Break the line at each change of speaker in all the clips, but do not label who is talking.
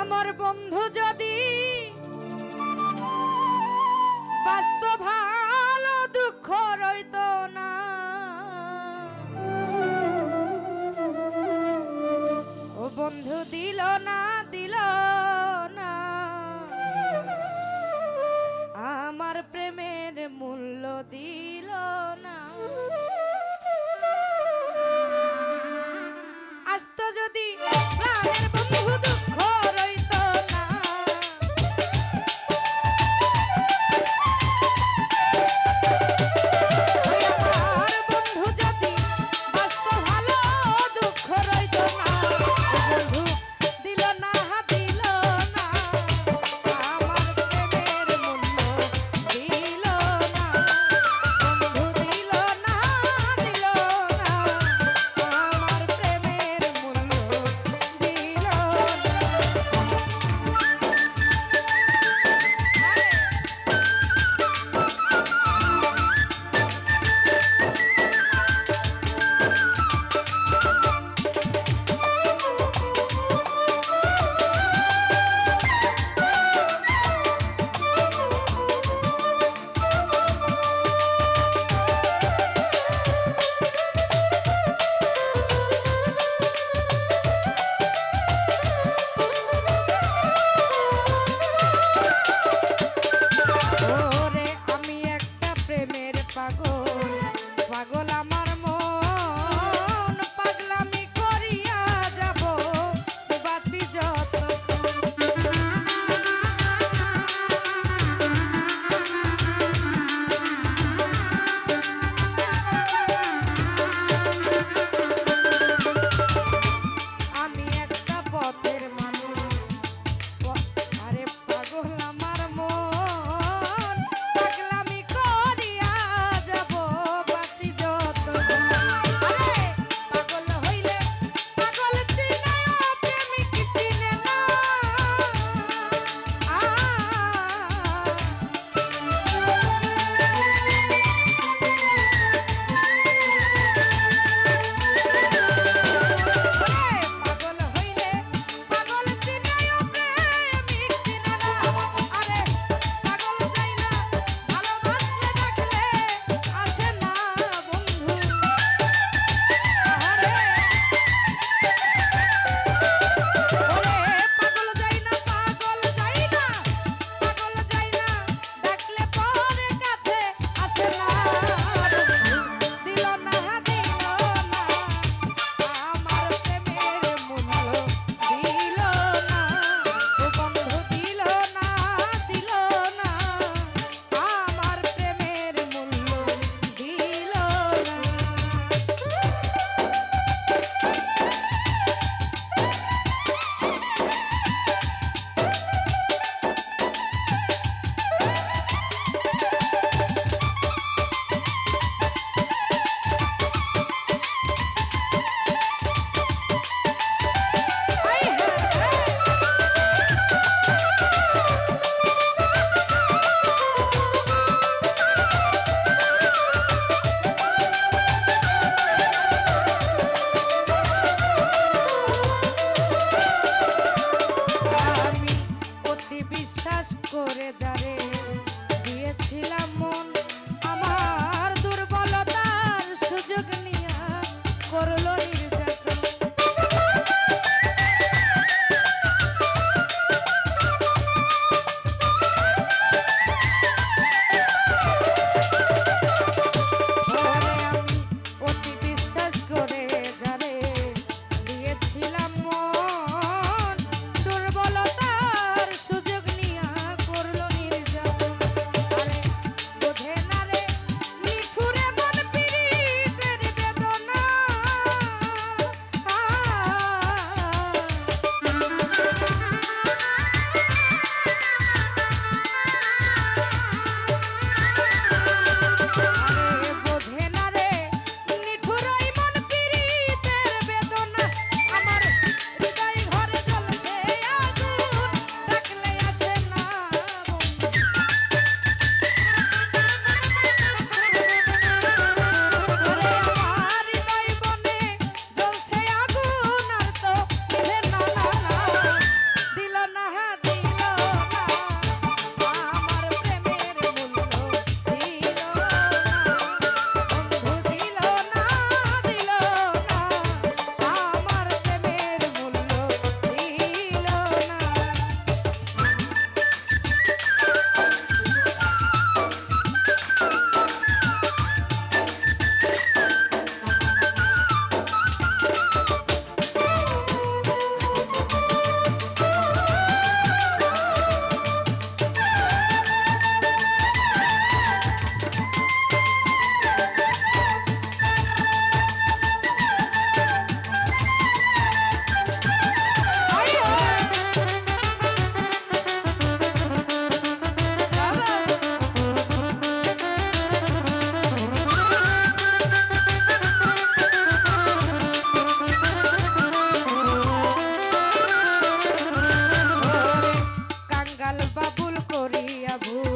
আমার বন্ধু যদি ভালো দুঃখ রইত না। ও বন্ধু দিল না দিল না। আমার প্রেমের মূল্য দিল দিয়া ভুল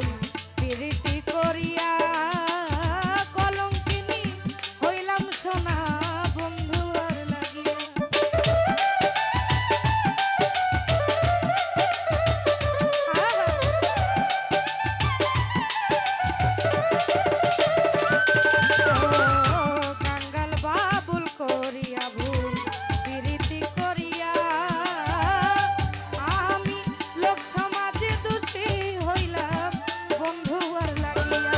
like me.